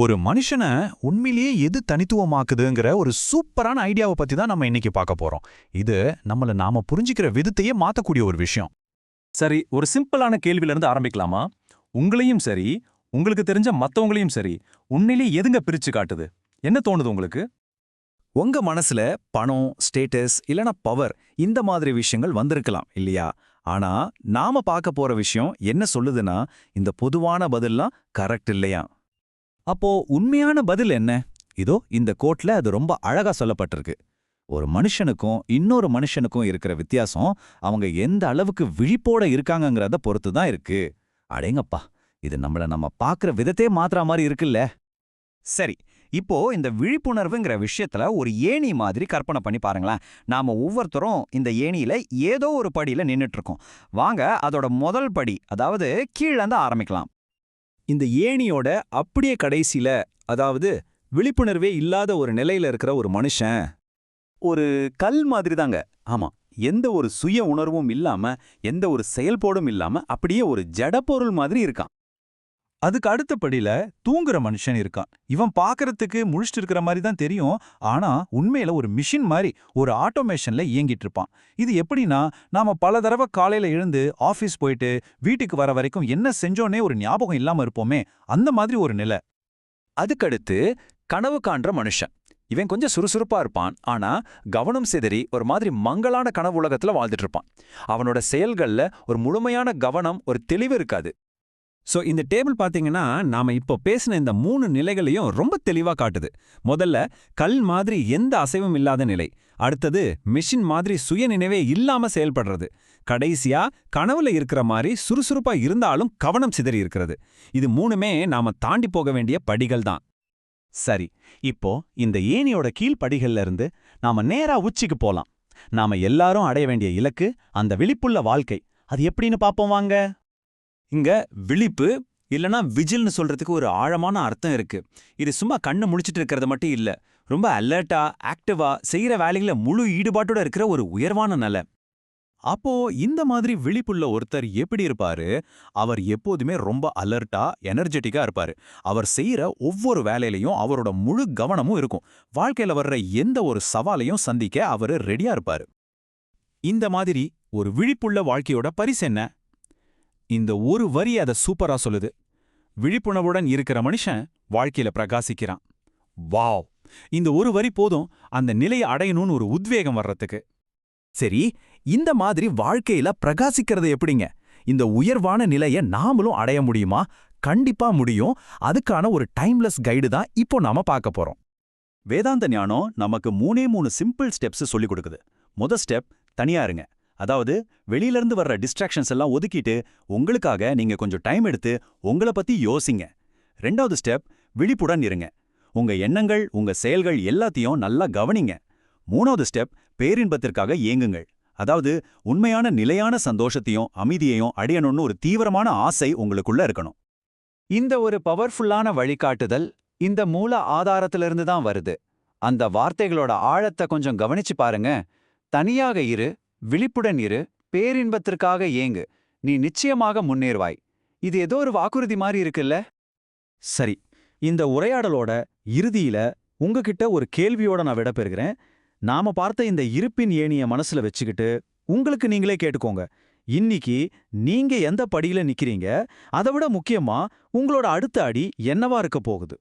ஒரு மனுஷனை உண்மையிலேயே எது தனித்துவமாக்குதுங்கிற ஒரு சூப்பரான ஐடியாவை பத்தி தான் நம்ம இன்னைக்கு பார்க்க போறோம். இது நம்மள நாம புரிஞ்சுக்கிற விதத்தையே மாத்தக்கூடிய ஒரு விஷயம். சரி ஒரு சிம்பிளான கேள்வியிலேருந்து ஆரம்பிக்கலாமா? உங்களையும் சரி உங்களுக்கு தெரிஞ்ச மத்தவங்களையும் சரி உண்மையிலே எதுங்க பிரிச்சு காட்டுது? என்ன தோணுது உங்களுக்கு? உங்க மனசுல பணம் ஸ்டேட்டஸ் இல்லனா பவர் இந்த மாதிரி விஷயங்கள் வந்திருக்கலாம் இல்லையா? ஆனா நாம பார்க்க போற விஷயம் என்ன சொல்லுதுன்னா இந்த பொதுவான பதில்லாம் கரெக்ட் இல்லையா அப்போ உண்மையான பதில் என்ன? இதோ இந்த கோட்ல அது ரொம்ப அழகா சொல்லப்பட்டிருக்கு. ஒரு மனுஷனுக்கும் இன்னொரு மனுஷனுக்கும் இருக்கிற வித்தியாசம் அவங்க எந்த அளவுக்கு விழிப்போட இருக்காங்கங்கிறத பொறுத்து தான் இருக்கு. அடேங்கப்பா இது நம்மள நம்ம பார்க்குற விதத்தே மாத்திரா மாதிரி இருக்குல்ல. சரி இப்போ இந்த விழிப்புணர்வுங்கிற விஷயத்துல ஒரு ஏணி மாதிரி கற்பனை பண்ணி பாருங்களேன். நாம ஒவ்வொருத்தரும் இந்த ஏணியில ஏதோ ஒரு படியில நின்னுட்டு இருக்கோம். வாங்க அதோட முதல் படி அதாவது கீழேந்து ஆரம்பிக்கலாம். இந்த ஏணியோட அப்படியே கடைசியில அதாவது விழிப்புணர்வே இல்லாத ஒரு நிலையில இருக்கிற ஒரு மனுஷன். ஒரு கல் மாதிரி தாங்க ஆமா எந்த ஒரு சுய உணர்வும் இல்லாம எந்த ஒரு செயல்பாடும் இல்லாம அப்படியே ஒரு ஜடப்பொருள் மாதிரி இருக்கான். அதுக்கு அடுத்தபடியில தூங்குற மனுஷன் இருக்கான். இவன் பாக்குறதுக்கு முழிச்சிட்டு இருக்கிற மாதிரி தான் தெரியும். ஆனா உண்மையில ஒரு மிஷின் மாதிரி ஒரு ஆட்டோமேஷன்ல இயங்கிட்டு இருப்பான். இது எப்படின்னா நாம பல தடவை காலையில எழுந்து ஆபீஸ் போயிட்டு வீட்டுக்கு வர வரைக்கும் என்ன செஞ்சோன்னே ஒரு ஞாபகம் இல்லாம இருப்போமே. அந்த மாதிரி ஒரு நிலை. அதுக்கடுத்து கனவு காண்ற மனுஷன். இவன் கொஞ்சம் சுறுசுறுப்பா இருப்பான். ஆனா கவனம் சிதறி ஒரு மாதிரி மங்கலான கனவு உலகத்துல வாழ்ந்துட்டு இருப்பான். அவனோட செயல்கள்ல ஒரு முழுமையான கவனம் ஒரு தெளிவு இருக்காது. சோ இந்த டேபிள் பாத்தீங்கன்னா நாம இப்போ பேசின இந்த மூணு நிலைகளையும் ரொம்ப தெளிவா காட்டுது. முதல்ல கல் மாதிரி எந்த அசைவும் இல்லாத நிலை. அடுத்தது மிஷின் மாதிரி சுயநினைவே இல்லாம செயல்படுறது. கடைசியா கனவுல இருக்கிற மாதிரி சுறுசுறுப்பா இருந்தாலும் கவனம் சிதறி இருக்கிறது. இது மூணுமே நாம தாண்டி போக வேண்டிய படிகள் தான். சரி இப்போ இந்த ஏணியோட கீழ்ப்படிகள்ல இருந்து நாம நேரா உச்சிக்கு போலாம். நாம எல்லாரும் அடைய வேண்டிய இலக்கு அந்த விழிப்புள்ள வாழ்க்கை. அது எப்படின்னு பாப்போம் வாங்க. இங்க விழிப்பு இல்லனா விஜில்னு சொல்றதுக்கு ஒரு ஆழமான அர்த்தம் இருக்கு. இது சும்மா கண்ணு முடிச்சிட்டு இருக்கிறது மட்டும் இல்ல ரொம்ப அலர்ட்டா ஆக்டிவா செய்யற வேலைகள முழு ஈடுபாட்டோட இருக்கிற ஒரு உயர்வான நிலை. அப்போ இந்த மாதிரி விழிப்புள்ள ஒருத்தர் எப்படி இருப்பாரு? அவர் எப்போதுமே ரொம்ப அலர்ட்டா எனர்ஜெட்டிக்கா இருப்பாரு. அவர் செய்யற ஒவ்வொரு வேலையிலையும் அவரோட முழு கவனமும் இருக்கும். வாழ்க்கையில வர்ற எந்த ஒரு சவாலையும் சந்திக்க அவரு ரெடியா இருப்பாரு. இந்த மாதிரி ஒரு விழிப்புள்ள வாழ்க்கையோட பரிசு என்ன? இந்த ஒரு வரி அத சூப்பரா சொல்லுது. விழிப்புணர்வுடன் இருக்கிற மனுஷன் வாழ்க்கையில பிரகாசிக்கிறான். வாவ்! இந்த ஒரு வரி போதும் அந்த நிலையை அடையணும்னு ஒரு உத்வேகம் வர்றதுக்கு. சரி இந்த மாதிரி வாழ்க்கையில பிரகாசிக்கிறது எப்படிங்க? இந்த உயர்வான நிலைய நாமளும் அடைய முடியுமா? கண்டிப்பா முடியும். அதுக்கான ஒரு டைம்லெஸ் கைடு தான் இப்போ நாம பார்க்க போறோம். வேதாந்த ஞானம் நமக்கு மூணே மூணு சிம்பிள் ஸ்டெப்ஸ் சொல்லிக் கொடுக்குது. முத ஸ்டெப் தனியா இருங்க. அதாவது வெளியிலிருந்து வர்ற டிஸ்ட்ராக்ஷன்ஸ் எல்லாம் ஒதுக்கிட்டு உங்களுக்காக நீங்க கொஞ்சம் டைம் எடுத்து உங்கள பத்தி யோசிங்க. ரெண்டாவது ஸ்டெப் விழிப்புடன் இருங்க. உங்க எண்ணங்கள் உங்க செயல்கள் எல்லாத்தையும் நல்லா கவனிங்க. மூணாவது ஸ்டெப் பேரின்பத்திற்காக ஏங்குங்கள் அதாவது உண்மையான நிலையான சந்தோஷத்தையும் அமைதியையும் அடையணும்னு ஒரு தீவிரமான ஆசை உங்களுக்குள்ள இருக்கணும். இந்த ஒரு பவர்ஃபுல்லான வழிகாட்டுதல் இந்த மூல ஆதாரத்திலிருந்து தான் வருது. அந்த வார்த்தைகளோட ஆழத்தை கொஞ்சம் கவனிச்சு பாருங்க. தனியாக இரு விழிப்புடன் இரு பேரின்பத்திற்காக ஏங்கு. நீ நிச்சயமாக முன்னேறுவாய். இது ஏதோ ஒரு வாக்குறுதி மாதிரி இருக்குல்ல? சரி இந்த உரையாடலோட இறுதியில உங்ககிட்ட ஒரு கேள்வியோட நான் விடப்பெறுகிறேன் நாம பார்த்த இந்த இருப்பின் ஏணிய மனசுல வச்சுக்கிட்டு உங்களுக்கு நீங்களே கேட்டுக்கோங்க. இன்னிக்கு நீங்க எந்த படியில நிக்கிறீங்க? அதை விட முக்கியமா உங்களோட அடுத்த அடி என்னவா இருக்க போகுது?